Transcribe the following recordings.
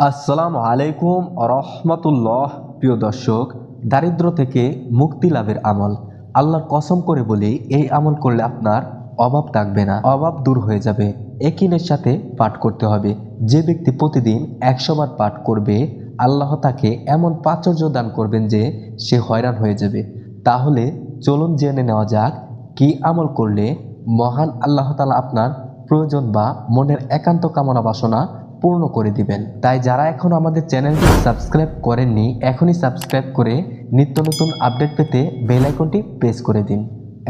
আসসালামু আলাইকুম রহমতুল্লাহ। প্রিয় দর্শক, দারিদ্র থেকে মুক্তি লাভের আমল। আল্লাহর কসম করে বলি, এই আমল করলে আপনার অভাব থাকবে না, অভাব দূর হয়ে যাবে। একিনের সাথে পাঠ করতে হবে। যে ব্যক্তি প্রতিদিন একশো বার পাঠ করবে, আল্লাহ তাকে এমন প্রাচুর্য দান করবেন যে সে হয়রান হয়ে যাবে। তাহলে চলুন জেনে নেওয়া যাক, কি আমল করলে মহান আল্লাহ তালা আপনার প্রয়োজন বা মনের একান্ত কামনা বাসনা পূর্ণ করে দিবেন। তাই যারা এখন আমাদের চ্যানেলটি সাবস্ক্রাইব করেননি, এখনই সাবস্ক্রাইব করে নিত্য নতুন আপডেট পেতে বেল আইকনটি প্রেস করে দিন।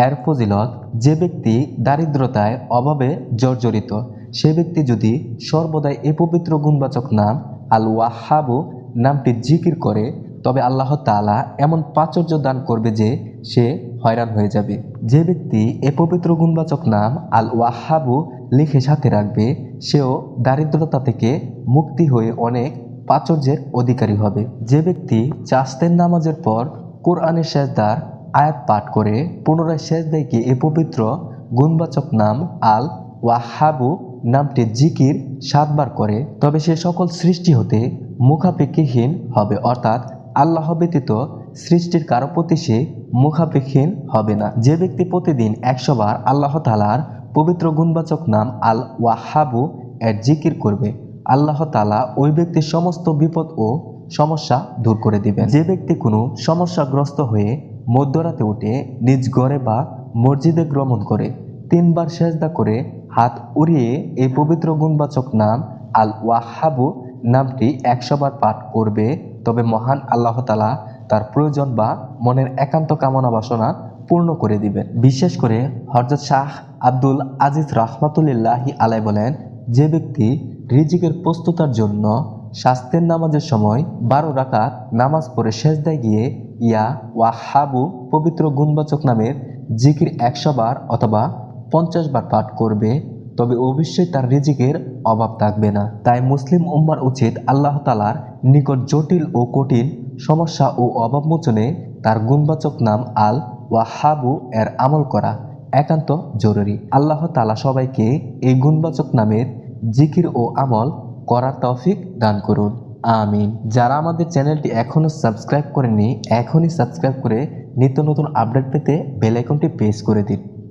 এর ফজিলত, যে ব্যক্তি দারিদ্রতায় অভাবে জর্জরিত, সে ব্যক্তি যদি সর্বদাই এ পবিত্র গুণবাচক নাম আল ওয়াহাবু নামটি জিকির করে, তবে আল্লাহ তাআলা এমন প্রাচুর্য দান করবে যে সে হয়রান হয়ে যাবে। যে ব্যক্তি এ পবিত্র গুণবাচক নাম আল ওয়াহাবু লিখে সাথে রাখবে, সেও দারিদ্রতা থেকে মুক্তি হয়ে অনেক প্রাচুর্যের অধিকারী হবে। যে ব্যক্তি চাস্তের নামাজের পর কোরআনের শেষদার আয়াত পাঠ করে, পুনরায় শেষদায় গিয়ে এ পবিত্র গুণবাচক নাম আল ওয়াহাবু নামটি জিকির সাতবার করে, তবে সে সকল সৃষ্টি হতে মুখাপেক্ষীহীন হবে, অর্থাৎ আল্লাহ ব্যতীত সৃষ্টির কারও প্রতি সে মুখাপেক্ষীন হবে না। যে ব্যক্তি প্রতিদিন একশোবার আল্লাহ তালার পবিত্র গুণবাচক নাম আল ওয়াহাবু এর জিকির করবে। আল্লাহ তালা ওই ব্যক্তির সমস্ত বিপদ ও সমস্যা দূর করে দিবেন। যে ব্যক্তি কোনো সমস্যাগ্রস্ত হয়ে মধ্যরাতে উঠে নিজ ঘরে বা মসজিদে ভ্রমণ করে, তিনবার সেজদা করে হাত উড়িয়ে এই পবিত্র গুণবাচক নাম আল ওয়াহাবু নামটি একশোবার পাঠ করবে, তবে মহান আল্লাহ তালা তার প্রয়োজন বা মনের একান্ত কামনা বাসনা পূর্ণ করে দিবেন। বিশেষ করে হরজত শাহ আব্দুল আজিজ রহমতুল্লাহি আলাই বলেন, যে ব্যক্তি রিজিকের প্রস্তুতার জন্য স্বাস্থ্যের নামাজের সময় বারো রাকাত নামাজ পড়ে শেষদায় গিয়ে ইয়া ওয়াহাবু পবিত্র গুণবাচক নামের জিকির একশো বার অথবা পঞ্চাশ বার পাঠ করবে, তবে অবশ্যই তার রিজিকের অভাব থাকবে না। তাই মুসলিম উম্মার উচিত আল্লাহ তালার নিকট জটিল ও কঠিন সমস্যা ও অভাব মোচনে তার গুণবাচক নাম আল ওয়াহাবু এর আমল করা একান্ত জরুরি। আল্লাহ তালা সবাইকে এই গুণবাচক নামের জিকির ও আমল করার তৌফিক দান করুন। আমিন। যারা আমাদের চ্যানেলটি এখনও সাবস্ক্রাইব করেনি এখনই সাবস্ক্রাইব করে নিত্য নতুন আপডেট পেতে বেলাইকনটি প্রেস করে দিন।